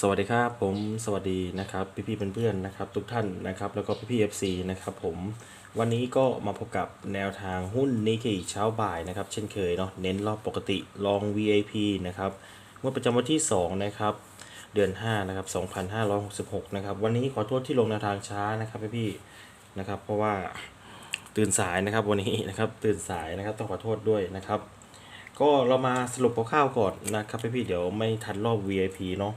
สวัสดีครับผมสวัสดีนะครับพี่พี่ๆเพื่อนๆนะครับ ทุกท่านนะครับ แล้วก็พี่พี่เอฟซีนะครับผมวันนี้ก็มาพบกับแนวทางหุ้นนิกเกิเช้าบ่ายนะครับ เช่นเคยเนาะเน้นรอบปกติลอง VIP นะครับงวดประจำวันที่ 2 นะครับ เดือน 5 นะครับ 2566 นะครับ วันนี้ขอโทษที่ลงแนวทางช้านะครับพี่พี่ๆนะครับ เพราะว่าตื่นสายนะครับวันนี้นะครับตื่นสายนะครับต้องขอโทษด้วยนะครับ ก็เรามาสรุปคร่าวๆก่อนนะครับพี่พี่ๆเดี๋ยวไม่ทันรอบ VIP เนาะ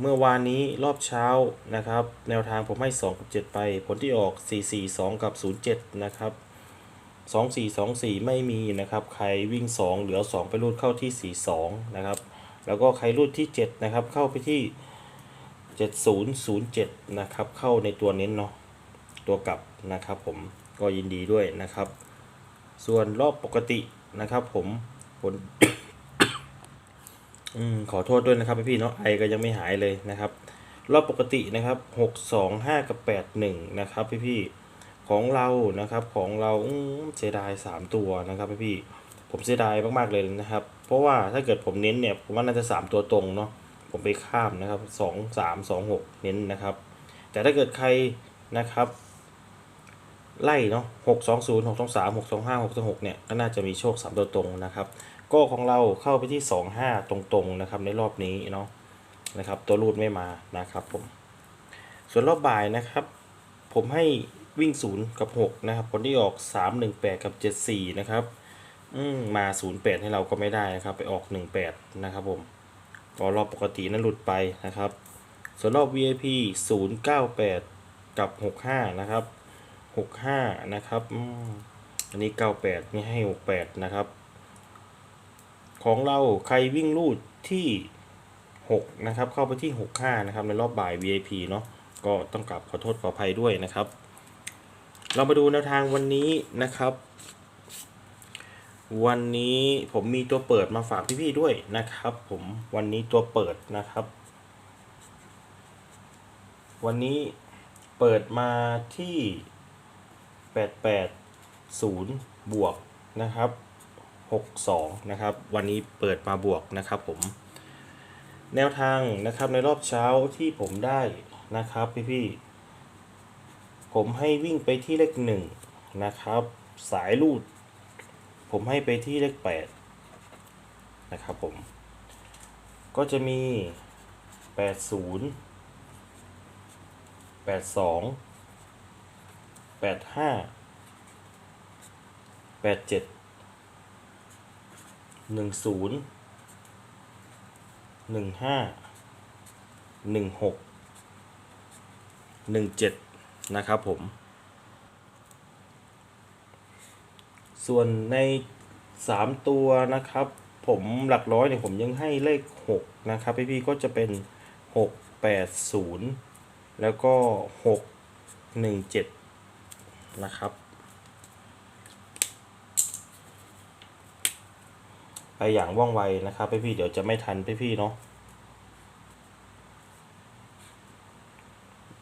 เมื่อวานนี้รอบเช้านะครับ แนวทางผมให้2กับ7ไป ผลที่ออก 4 4 2 กับ 07 นะครับ 2 4 2 4 ไม่มีนะครับ ใครวิ่ง 2 เหลือ 2 ไปรูดเข้าที่ 4 2 นะครับ แล้วก็ใครรูดที่ 7 นะครับ เข้าไปที่ 7007 นะครับ เข้าในตัวเน้นเนาะตัวกลับนะครับผมก็ยินดีด้วยนะครับ ส่วนรอบปกตินะครับผมผล อืมขอโทษด้วยนะครับพี่เนาะไอก็ยังไม่หายเลยนะครับ รอบปกตินะครับหกสองห้ากับแปดหนึ่งนะครับพี่ๆของเรานะครับของเราอืมเสียดายสามตัวนะครับพี่ๆผมเสียดายมากๆเลยนะครับ เพราะว่าถ้าเกิดผมเน้นเนี่ยผมว่าน่าจะสามตัวตรงเนาะผมไปข้ามนะครับสองสามสองหกเน้นนะครับ แต่ถ้าเกิดใครนะครับไล่เนาะหกสองศูนย์หกสองสามหกสองห้าหกสองหกเนี่ยก็น่าจะมีโชคสามตัวตรงนะครับ ก็ของเราเข้าไปที่ 2 5 ตรงๆนะครับในรอบนี้เนาะนะครับตัวรูดไม่มานะครับผมส่วนรอบบ่ายนะครับ ผมให้วิ่ง 0 กับ 6 นะครับผลที่ออก 3 1 8 กับ 74 นะครับอืมมา 0 8 ให้เราก็ไม่ได้นะครับ ไปออก 18 นะครับผมก็รอบปกตินั้นหลุดไปนะครับ ส่วนรอบ VIP 098 กับ 65 นะครับ 65 นะครับอันนี้ 98 นี่ให้ 68 นะครับ ของเราใครวิ่งลูดที่6นะครับเข้าไปที่ 65นะครับในรอบบ่าย VIP เนาะก็ต้องกลับขอโทษขออภัยด้วยนะครับ เรามาดูแนวทางวันนี้นะครับ วันนี้ผมมีตัวเปิดมาฝากพี่ๆด้วยนะครับ ผมวันนี้ตัวเปิดนะครับ วันนี้เปิดมาที่ 880 บวกนะครับ 62นะครับวันนี้เปิดมาบวกนะครับผม แนวทางนะครับในรอบเช้าที่ผมได้นะครับพี่ๆผมให้วิ่งไปที่เลขหนึ่งนะครับ สายลูด ผมให้ไปที่เลขแปดนะครับผม ก็จะมี 80 82 85 87 หนึ่งศูนย์หนึ่งห้าหนึ่งหกหนึ่งเจ็ดนะครับผม ส่วนในสามตัวนะครับ ผมหลักร้อยเนี่ยผมยังให้เลขหกนะครับ พี่พี่ก็จะเป็นหกแปดศูนย์แล้วก็หกหนึ่งเจ็ดนะครับ ไปอย่างว่องไวนะครับพี่พี่เดี๋ยวจะไม่ทันพี่พี่เนาะ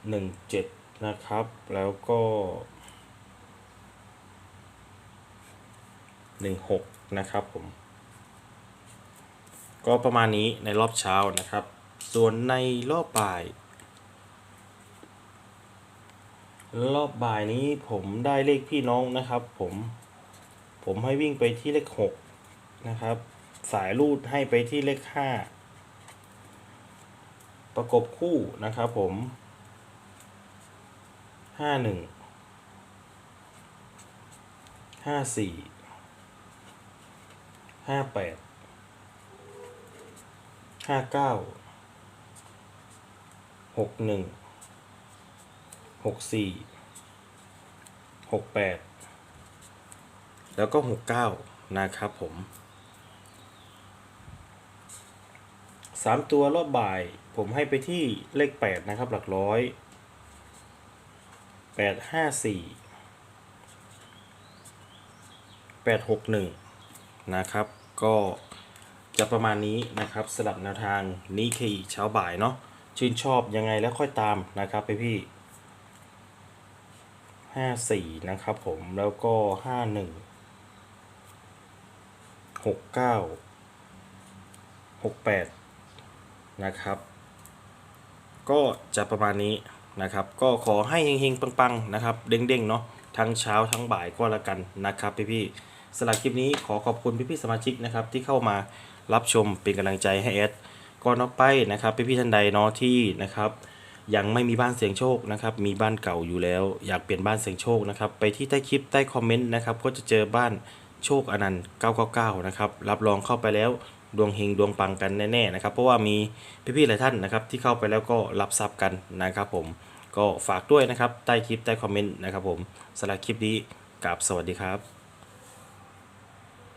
หนึ่งเจ็ดนะครับ แล้วก็หนึ่งหกนะครับผม ก็ประมาณนี้ในรอบเช้านะครับ ส่วนในรอบบ่าย รอบบ่ายนี้ผมได้เลขพี่น้องนะครับ ผม ผมให้วิ่งไปที่เลขหก นะครับ สายรูดให้ไปที่เลขห้าประกบคู่นะครับผมห้าหนึ่งห้าสี่ห้าแปดห้าเก้าหกหนึ่งหกสี่หกแปดแล้วก็หกเก้านะครับผม สามตัวรอบบ่าย ผมให้ไปที่เลขแปดนะครับ หลักร้อยแปดห้าสี่แปดหกหนึ่งนะครับ ก็จะประมาณนี้นะครับสลับแนวทางนี้คือเช้าบ่ายเนาะชื่นชอบยังไงแล้วค่อยตามนะครับไปพี่ห้าสี่นะครับผมแล้วก็ห้าหนึ่งหกเก้าหกแปด นะครับ ก็จะประมาณนี้นะครับ ก็ขอให้เฮงๆ ปังๆ นะครับ เด้งๆ เนาะทั้งเช้าทั้งบ่ายก็แล้วกันนะครับพี่ๆสำหรับคลิปนี้ขอขอบคุณพี่ๆสมาชิกนะครับที่เข้ามารับชมเป็นกำลังใจให้แอดก่อนออกไปนะครับพี่ๆท่านใดเนาะที่นะครับยังไม่มีบ้านเสียงโชคนะครับมีบ้านเก่าอยู่แล้ว อยากเปลี่ยนบ้านเสียงโชคนะครับไปที่ใต้คลิปใต้คอมเมนต์นะครับก็จะเจอบ้านโชคอนันต์999นะครับรับรองเข้าไปแล้ว ดวงเฮงดวงปังกันแน่ๆนะครับ เพราะว่ามีพี่ๆหลายท่านนะครับที่เข้าไปแล้วก็รับทรัพย์กันนะครับผมก็ฝากด้วยนะครับใต้คลิปใต้คอมเมนต์นะครับผมสำหรับคลิปนี้กับสวัสดีครับ